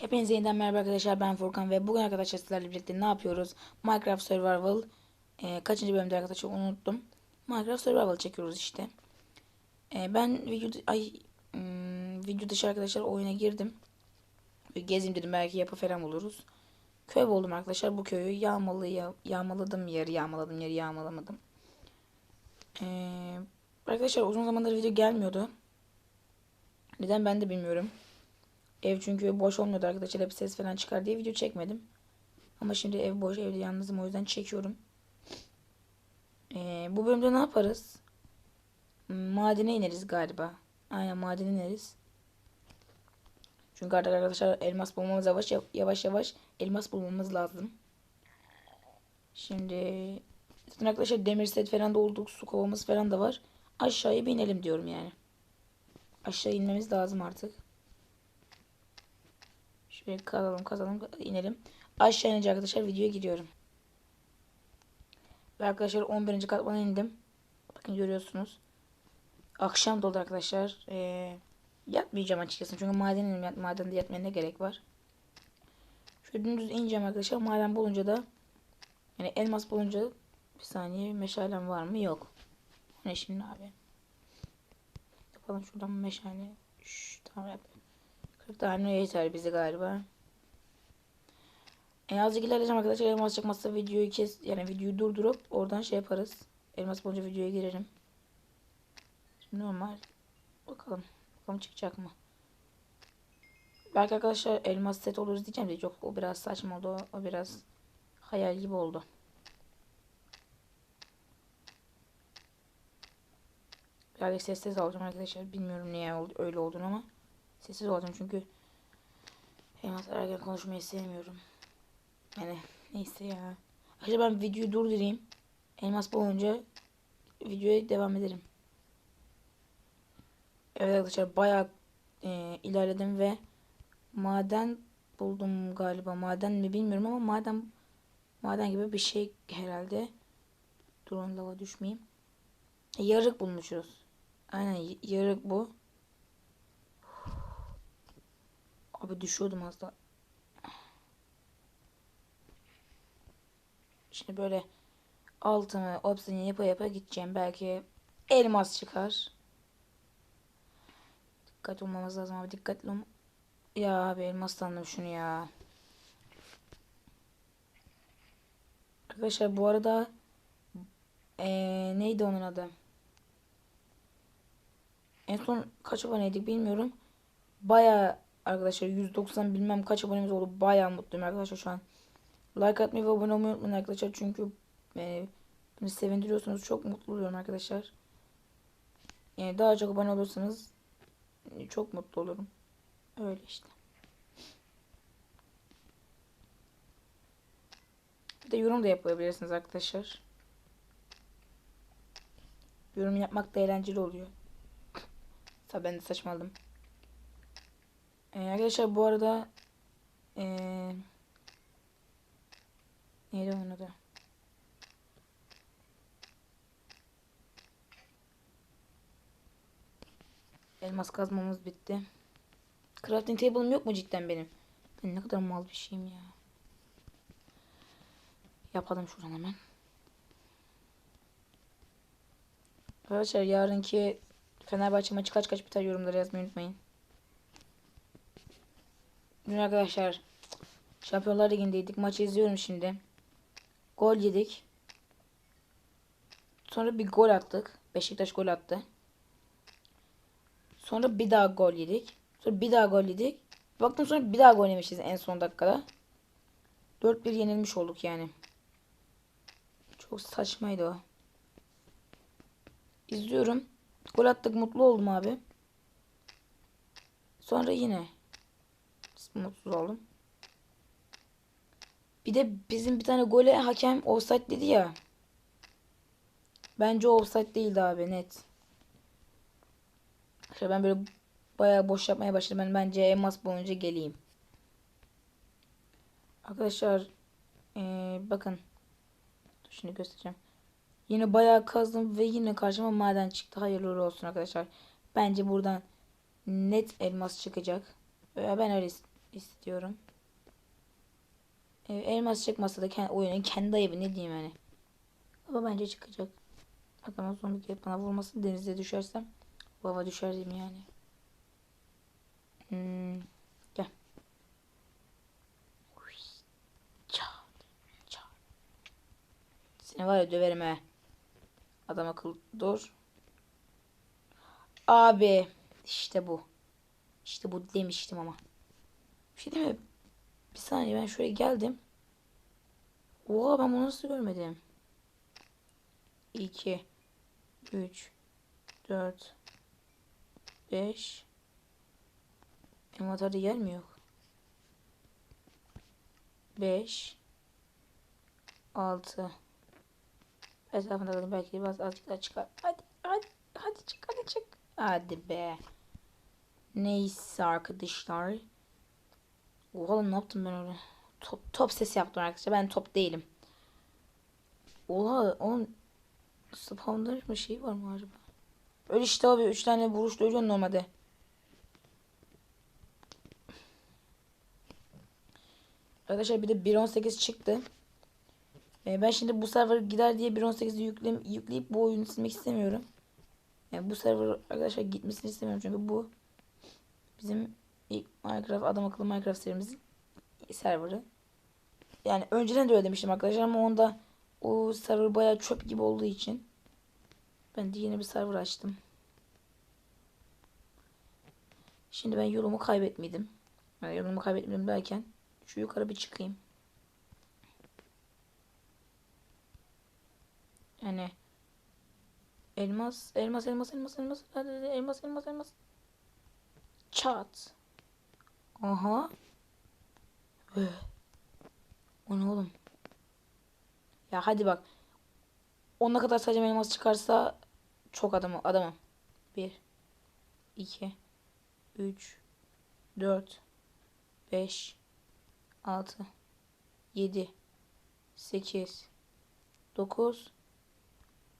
Hepinize yeniden merhaba arkadaşlar ben Furkan ve bugün arkadaşlar sizlerle birlikte ne yapıyoruz? Minecraft Survival e, kaçıncı bölümde arkadaşlar unuttum. Minecraft Survival çekiyoruz işte. E, ben video ay hmm, video dışı arkadaşlar oyuna girdim. Bir gezeyim dedim belki yapı falan buluruz. Köy buldum arkadaşlar bu köyü yağmalı ya, yağmaladım yarı yağmaladım yarı yağmalamadım. E, arkadaşlar uzun zamandır video gelmiyordu. Neden ben de bilmiyorum. Ev çünkü boş olmuyordu arkadaşlar. Hep ses falan çıkar diye video çekmedim. Ama şimdi ev boş evde yalnızım o yüzden çekiyorum. Ee, bu bölümde ne yaparız? Madene ineriz galiba. Aynen madene ineriz. Çünkü artık arkadaşlar elmas bulmamız yavaş yavaş yavaş elmas bulmamız lazım. Şimdi zaten arkadaşlar demir set falan da olduk. Su kovamız falan da var. Aşağıya bir inelim diyorum yani. Aşağı inmemiz lazım artık. Şöyle kazalım kazalım inelim. Aşağı inince arkadaşlar videoya gidiyorum. Ve arkadaşlar 11. katmana indim. Bakın görüyorsunuz. Akşam doldu arkadaşlar. Ee, yatmayacağım açıkçası. Çünkü madenim madende yatmaya ne gerek var. Şöyle dümdüz ineceğim arkadaşlar. Maden bulunca da yani elmas bulunca bir saniye meşalem var mı? Yok. Ne şimdi abi? Yapalım şuradan meşale. Şş, tamam yap. 40 tane yeter bize galiba. En azıcık ilerleyeceğim arkadaşlar. Elmas çıkmazsa videoyu kes yani videoyu durdurup oradan şey yaparız. Elmas bulunca videoya girerim. Şimdi normal. Bakalım. Bakalım çıkacak mı? Belki arkadaşlar elmas set oluruz diyeceğim de yok o biraz saçma oldu. O biraz hayal gibi oldu. Birazcık sessiz alacağım arkadaşlar. Bilmiyorum niye öyle olduğunu ama. Sessiz olacağım çünkü elmas ararken konuşmayı sevmiyorum. Yani neyse ya. Acaba ben videoyu durdurayım. Elmas bulunca videoya devam ederim. Evet arkadaşlar bayağı e, ilerledim ve maden buldum galiba. Maden mi bilmiyorum ama maden maden gibi bir şey herhalde. Durun lava düşmeyeyim. Yarık bulmuşuz. Aynen yarık bu. Abi düşüyordum az da. Şimdi böyle altımı obsidian yapa yapa gideceğim. Belki elmas çıkar. Dikkat olmamız lazım abi. Dikkatli ol. Ya abi elmas sandım şunu ya. Arkadaşlar bu arada ee, neydi onun adı? En son kaç aboneydik bilmiyorum. Baya arkadaşlar 190 bilmem kaç abonemiz oldu. Baya mutluyum arkadaşlar şu an. Like atmayı ve abone olmayı unutmayın arkadaşlar. Çünkü e, beni sevindiriyorsunuz. Çok mutlu oluyorum arkadaşlar. Yani daha çok abone olursanız çok mutlu olurum. Öyle işte. Bir de yorum da yapabilirsiniz arkadaşlar. Yorum yapmak da eğlenceli oluyor. Tabii ben de saçmaladım. Ee, arkadaşlar bu arada ee, neydi onun adı? Elmas kazmamız bitti. Crafting table'ım yok mu cidden benim? Ben ne kadar mal bir şeyim ya. Yapalım şuradan hemen. Arkadaşlar yarınki Fenerbahçe maçı kaç kaç biter yorumlara yazmayı unutmayın. Dün arkadaşlar Şampiyonlar Ligi'ndeydik. Maçı izliyorum şimdi. Gol yedik. Sonra bir gol attık. Beşiktaş gol attı. Sonra bir daha gol yedik. Sonra bir daha gol yedik. Baktım sonra bir daha gol yemişiz en son dakikada. 4-1 yenilmiş olduk yani. Çok saçmaydı o. İzliyorum. Gol attık mutlu oldum abi. Sonra yine mutsuz oldum. Bir de bizim bir tane gole hakem offside dedi ya. Bence offside değildi abi net. İşte ben böyle bayağı boş yapmaya başladım. Ben bence elmas bulunca geleyim. Arkadaşlar ee, bakın. Dur şimdi göstereceğim. Yine bayağı kazdım ve yine karşıma maden çıktı. Hayırlı olsun arkadaşlar. Bence buradan net elmas çıkacak. Ben öyle istiyorum. E, elmas çıkmasa da kendi, oyunun kendi ayıbı ne diyeyim yani. Ama bence çıkacak. Bakalım son bir kere bana vurmasın denize düşersem. Baba düşer diyeyim yani. Hmm, gel. Seni var ya döverim he. Adam akıl dur. Abi işte bu. İşte bu demiştim ama. Bir şey değil mi? Bir saniye ben şuraya geldim. Oha ben bunu nasıl görmedim? 2 3 4 5 Envanterde yer mi yok? 5 6 Etrafında kalın belki biraz azıcık daha çıkar. Hadi hadi hadi çık hadi çık. Hadi be. Neyse arkadaşlar. Oha ne yaptım ben öyle? Top, top sesi yaptım arkadaşlar. Ben top değilim. Oha onun spawner mı şey var mı acaba? Öyle işte abi 3 tane vuruşla ölüyorsun normalde. Arkadaşlar bir de 1.18 çıktı. Ee, ben şimdi bu server gider diye 1.18'i yükle, yükleyip bu oyunu silmek istemiyorum. Yani bu server arkadaşlar gitmesini istemiyorum çünkü bu bizim ilk Minecraft adam akıllı Minecraft serimizin serverı. Yani önceden de öyle demiştim arkadaşlar ama onda o server bayağı çöp gibi olduğu için ben de yeni bir server açtım. Şimdi ben yolumu kaybetmedim. Yani yolumu kaybetmedim derken şu yukarı bir çıkayım. Yani elmas, elmas, elmas, elmas, elmas, hadi, elmas, elmas, elmas. Çat. Aha. O ne oğlum? Ya hadi bak. Ona kadar sadece elmas çıkarsa çok adamı adamım. 1 2 3 4 5 6 7 8 9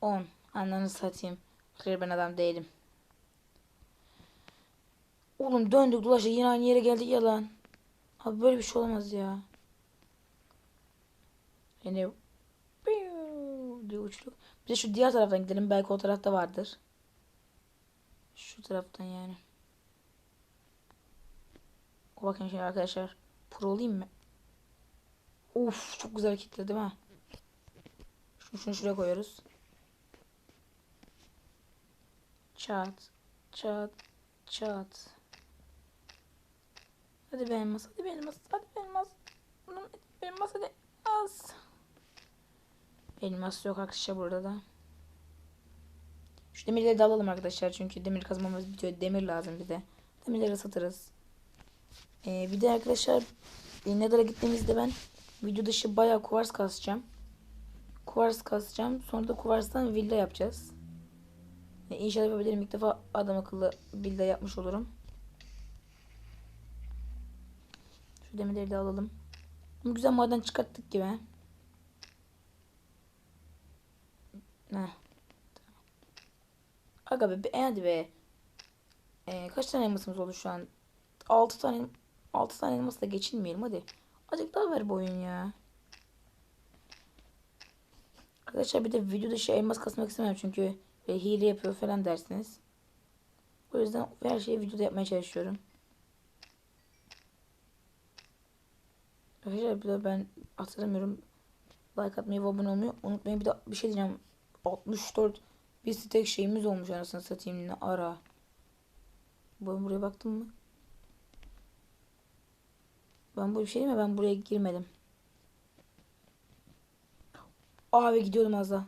10 Ananı satayım. Hayır ben adam değilim. Oğlum döndük dolaştık yine aynı yere geldik ya lan. Abi böyle bir şey olamaz ya. Yani diye uçtuk. Bir de şu diğer taraftan gidelim. Belki o tarafta vardır. Şu taraftan yani. Bakın şimdi arkadaşlar. Pro olayım mı? Of çok güzel hareketler değil mi? Şunu, şunu şuraya koyuyoruz. Çat. Çat. Çat. Hadi be elmas. Hadi be elmas. Hadi be elmas. Bunun elmas hadi. Az. Elmas yok arkadaşlar burada da. Şu demirleri de alalım arkadaşlar. Çünkü demir kazmamız bitiyor. Demir lazım bize. Demirleri satırız. Ee, bir de arkadaşlar e, Nether'a gittiğimizde ben video dışı bayağı kuvars kasacağım. Kuvars kasacağım. Sonra da kuvarstan villa yapacağız. E, inşallah yapabilirim. İlk defa adam akıllı villa yapmış olurum. Şu demirleri de alalım. Ama güzel maden çıkarttık gibi. Ne? Aga be, hadi be. Ee, kaç tane elmasımız oldu şu an? 6 tane 6 tane elmasla geçinmeyelim hadi. Azıcık daha ver bu oyun ya. Arkadaşlar bir de video dışı elmas kasmak istemiyorum çünkü e, hile yapıyor falan dersiniz. O yüzden her şeyi videoda yapmaya çalışıyorum. Arkadaşlar bir de ben hatırlamıyorum. Like atmayı ve abone olmayı unutmayın. Bir de bir şey diyeceğim. 64 bir tek şeyimiz olmuş anasını satayım ne ara. Ben buraya baktım mı? Ben bu bir şey mi? Ben buraya girmedim. Abi gidiyordum az daha.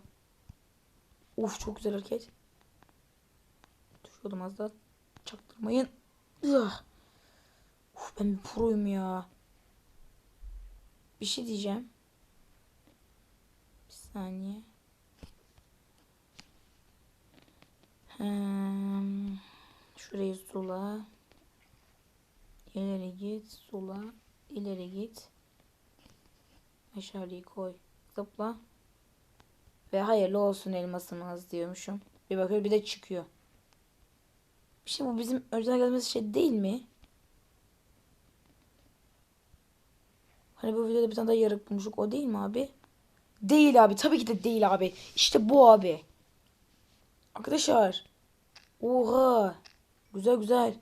Uf çok güzel hareket. Düşüyordum az daha. Çaktırmayın. Uf ben bir proyum ya. Bir şey diyeceğim. Bir saniye. Hmm. Şurayı sula. İleri git. Sula. İleri git. Aşağıya koy. Zıpla. Ve hayırlı olsun elmasımız diyormuşum. Bir bakıyor bir de çıkıyor. Şimdi bu bizim önceden gelmesi şey değil mi? Hani bu videoda bir tane daha yarık bulmuştuk. O değil mi abi? Değil abi. Tabii ki de değil abi. İşte bu abi. Arkadaşlar. Oha. Güzel güzel.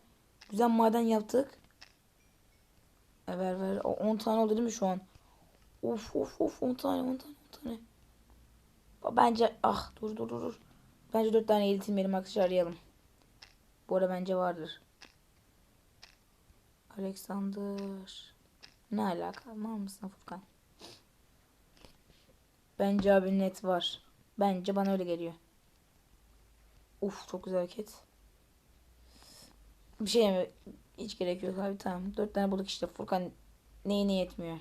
Güzel maden yaptık. E, ver ver. O 10 tane oldu değil mi şu an? Of of of 10 tane 10 tane 10 tane. Bence ah dur dur dur. Bence 4 tane eğitilmeyelim arkadaşlar arayalım. Bu arada bence vardır. Alexander. Ne alaka? Mal mısın Furkan? Bence abi net var. Bence bana öyle geliyor. Uf çok güzel hareket. Bir şey mi? Hiç gerek yok abi tamam. Dört tane bulduk işte. Furkan neyine yetmiyor.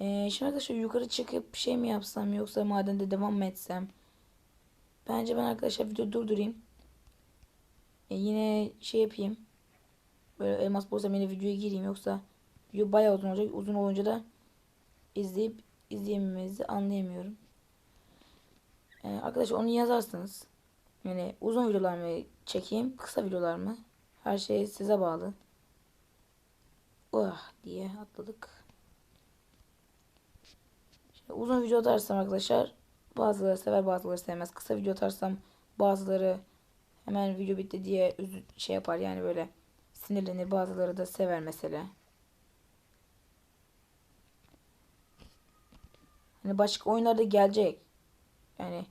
Ee, şimdi arkadaşlar yukarı çıkıp bir şey mi yapsam yoksa madende devam mı etsem? Bence ben arkadaşlar video durdurayım. Ee, yine şey yapayım. Böyle elmas bulsam yine videoya gireyim yoksa video bayağı uzun olacak. Uzun olunca da izleyip izleyememenizi anlayamıyorum. Ee, arkadaşlar onu yazarsınız. Yani uzun videolar mı çekeyim, kısa videolar mı? Her şey size bağlı. Oh diye atladık. Şimdi uzun video atarsam arkadaşlar bazıları sever bazıları sevmez. Kısa video atarsam bazıları hemen video bitti diye şey yapar yani böyle sinirlenir. Bazıları da sever mesela. Hani başka oyunlarda gelecek. Yani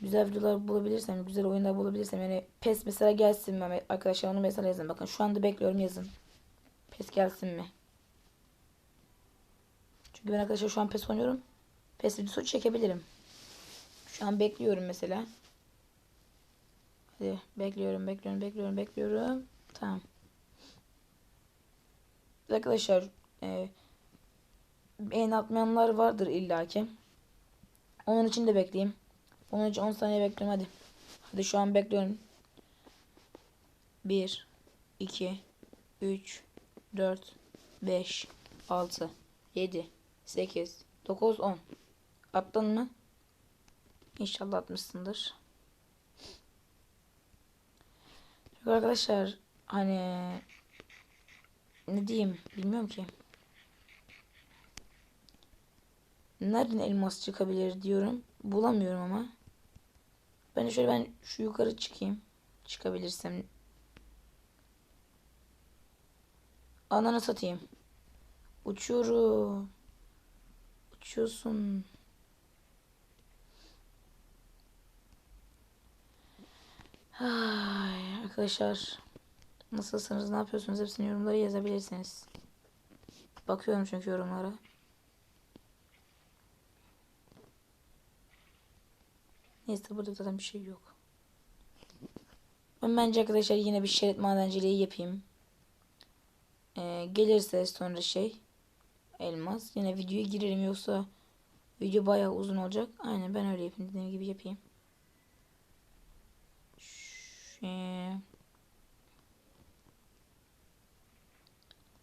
güzel videolar bulabilirsem, güzel oyunlar bulabilirsem yani PES mesela gelsin mi arkadaşlar onu mesela yazın. Bakın şu anda bekliyorum yazın. PES gelsin mi? Çünkü ben arkadaşlar şu an PES oynuyorum. PES videosu çekebilirim. Şu an bekliyorum mesela. Hadi bekliyorum, bekliyorum, bekliyorum, bekliyorum. Tamam. Arkadaşlar e, beğeni atmayanlar vardır illaki. Onun için de bekleyeyim. Onun için 10 saniye bekliyorum hadi. Hadi şu an bekliyorum. 1 2 3 4 5 6 7 8 9 10 Attın mı? İnşallah atmışsındır. Çünkü arkadaşlar hani ne diyeyim bilmiyorum ki. Nereden elmas çıkabilir diyorum. Bulamıyorum ama. Ben şöyle ben şu yukarı çıkayım. Çıkabilirsem. Ananı satayım. Uçuyorum. Uçuyorsun. Ay, arkadaşlar. Nasılsınız? Ne yapıyorsunuz? Hepsini yorumlara yazabilirsiniz. Bakıyorum çünkü yorumlara. Neyse burada zaten bir şey yok. Ben bence arkadaşlar yine bir şerit madenciliği yapayım. Ee, gelirse sonra şey elmas. Yine videoya girerim yoksa video bayağı uzun olacak. Aynen ben öyle yapayım dediğim gibi yapayım. Şey...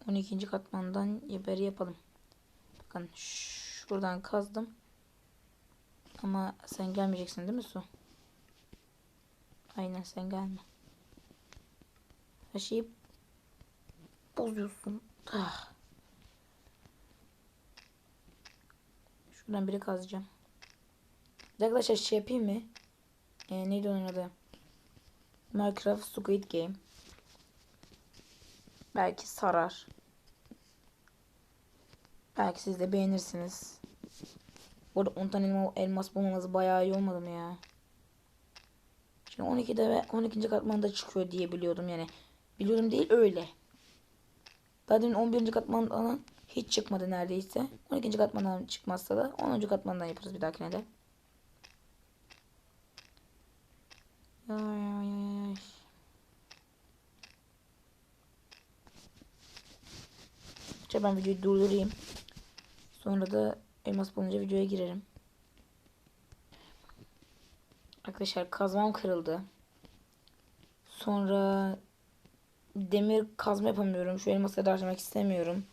12. katmandan haberi yapalım. Bakın şuradan kazdım. Ama sen gelmeyeceksin değil mi su? Aynen sen gelme. Her şeyi bozuyorsun. Ah. Şuradan biri kazacağım. Arkadaşlar şey yapayım mı? Ee, neydi onun adı? Minecraft Squid Game. Belki sarar. Belki siz de beğenirsiniz. Bu arada 10 tane elma, elmas bulmamız bayağı iyi olmadı mı ya? Şimdi 12'de ve 12. katmanda çıkıyor diye biliyordum yani. Biliyorum değil öyle. Daha demin 11. katmandan hiç çıkmadı neredeyse. 12. katmandan çıkmazsa da 10. katmandan yaparız bir dahakine de. Ay ay ay ay. Ben videoyu durdurayım. Sonra da elmas bulunca videoya girerim. Arkadaşlar kazmam kırıldı. Sonra demir kazma yapamıyorum. Şu elması da harcamak istemiyorum.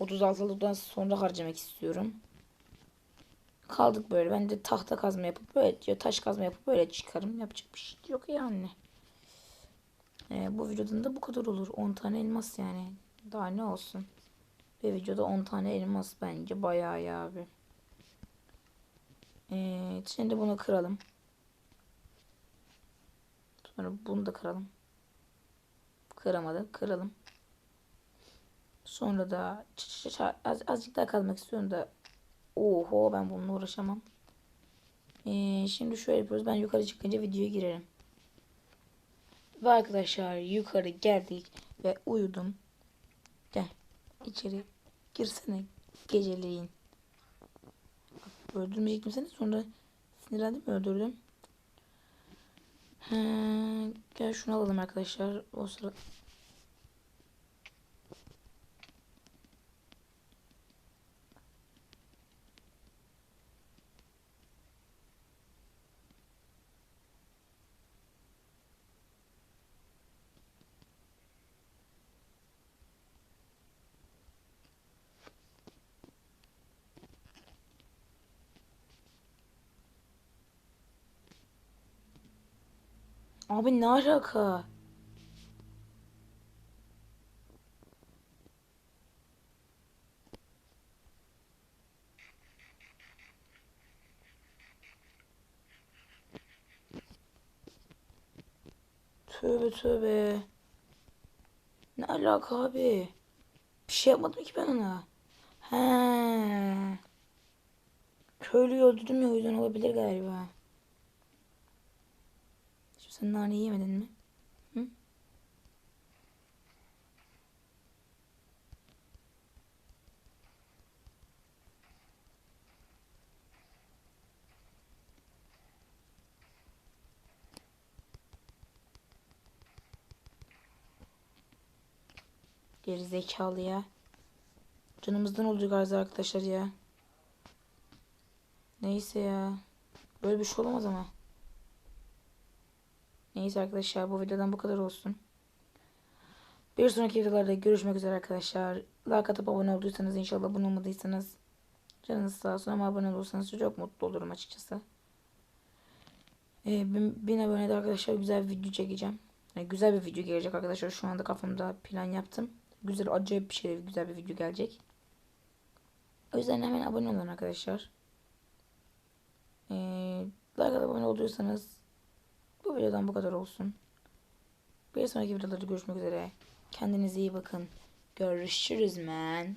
36'lıktan sonra harcamak istiyorum. Kaldık böyle. Ben de tahta kazma yapıp böyle taş kazma yapıp böyle çıkarım. Yapacak bir şey yok yani. Ee, bu videodan da bu kadar olur. 10 tane elmas yani. Daha ne olsun. Ve videoda 10 tane elmas bence bayağı iyi abi. Evet, şimdi bunu kıralım. Sonra bunu da kıralım. Kıramadık. Kıralım. Sonra da az, azıcık daha kalmak istiyorum da oho ben bununla uğraşamam. Ee, şimdi şöyle yapıyoruz. Ben yukarı çıkınca videoya girerim. Ve arkadaşlar yukarı geldik ve uyudum. İçeri girsene geceleyin. Bak, öldürmeyecektim seni sonra sinirlendim öldürdüm. He, gel şunu alalım arkadaşlar. O sıra Abi ne alaka? Tövbe tövbe. Ne alaka abi? Bir şey yapmadım ki ben ona. He. Köylüyü öldürdüm ya o yüzden olabilir galiba. Sen nane yemedin mi? Hı? Geri zekalı ya. Canımızdan olacak arkadaşlar ya. Neyse ya. Böyle bir şey olamaz ama. Neyse arkadaşlar bu videodan bu kadar olsun. Bir sonraki videolarda görüşmek üzere arkadaşlar. Like atıp abone olduysanız inşallah abone olmadıysanız canınız sağ olsun ama abone olursanız çok mutlu olurum açıkçası. Ee, bin, bin abonede arkadaşlar güzel bir video çekeceğim. Yani güzel bir video gelecek arkadaşlar. Şu anda kafamda plan yaptım. Güzel acayip bir şey güzel bir video gelecek. O yüzden hemen abone olun arkadaşlar. Ee, like abone olduysanız bu videodan bu kadar olsun. Bir sonraki videolarda görüşmek üzere. Kendinize iyi bakın. Görüşürüz man.